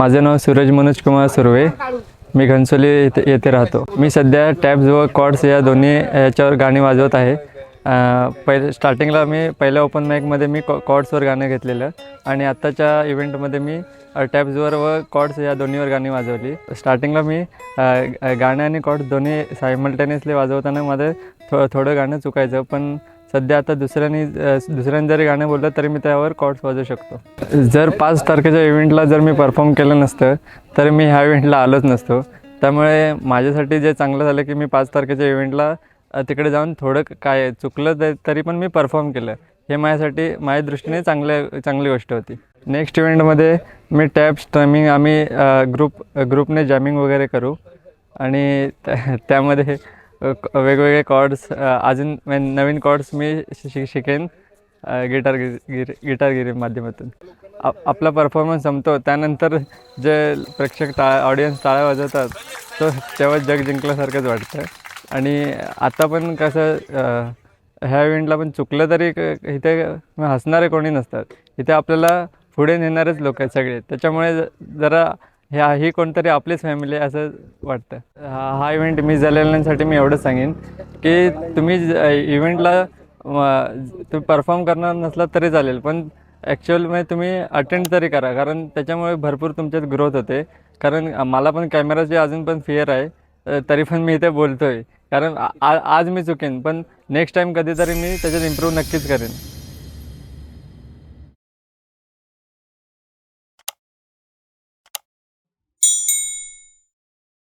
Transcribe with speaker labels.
Speaker 1: माझं नाव सूरज मनोज कुमार सुर्वे. मी घनसोली येथे येथे राहतो. मी सध्या टॅब्स व कॉर्ड्स या दोन्ही याच्यावर गाणी वाजवत आहे. पहिले स्टार्टिंगला मी पहिल्या ओपन माईकमध्ये मी कॉ कॉर्ड्सवर गाणं घेतलेलं आणि आत्ताच्या इव्हेंटमध्ये मी टॅब्सवर व कॉर्ड्स या दोन्हीवर गाणी वाजवली. स्टार्टिंगला मी गाणं आणि कॉर्ड्स दोन्ही सायमल्टेनियसली वाजवताना माझं थो थोडं गाणं चुकायचं पण सध्या आता दुसऱ्यांनी दुसऱ्याने जरी गाणं बोललं तरी मी त्यावर कॉर्ड्स वाजवू शकतो. जर पाच तारखेच्या इव्हेंटला जर मी परफॉर्म केलं नसतं तर मी ह्या इव्हेंटला आलोच नसतो. त्यामुळे माझ्यासाठी जे चांगलं झालं की मी पाच तारखेच्या इव्हेंटला तिकडे जाऊन थोडं काय चुकलं तरी पण मी परफॉर्म केलं. हे माझ्यासाठी माझ्या दृष्टीने चांगल्या चांगली गोष्ट होती. नेक्स्ट इव्हेंटमध्ये मी टॅप स्ट्रमिंग आम्ही ग्रुप ग्रुपने जॅमिंग वगैरे करू. आणि त्यामध्ये वेगवेगळे कॉर्ड्स अजून नवीन कॉर्ड्स मी शि- शिकेन गिटार गिर गिटारगिरी माध्यमातून. आप आपला परफॉर्मन्स संपतो त्यानंतर जे प्रेक्षक टाळ्या ऑडियन्स टाळ्या वाजवतात तो तेव्हा जग जिंकल्यासारखंच वाटतं आणि आता पण कसं ह्या इव्हेंटला पण चुकलं तरी क- इथे हसणारे कोणी नसतात. इथे आपल्याला पुढे नेणारेच लोक आहेत सगळे. त्याच्यामुळे ज- जरा ह्या ही कोणतरी आपलीच फॅमिली आहे असं वाटतं. हा हा इव्हेंट मिस झालेल्यांसाठी मी एवढंच सांगेन की तुम्ही इव्हेंटला तुम्ही परफॉर्म करणार नसला तरी चालेल पण ॲक्च्युअलमध्ये तुम्ही अटेंड तरी करा कारण त्याच्यामुळे भरपूर तुमच्यात ग्रोथ होते. कारण मला पण कॅमेराची अजून पण फिअर आहे तरी पण मी इथे बोलतो आहे कारण आ- आ- आज मी चुकेन पण नेक्स्ट टाईम कधीतरी मी त्याच्यात इम्प्रूव्ह नक्कीच करेन.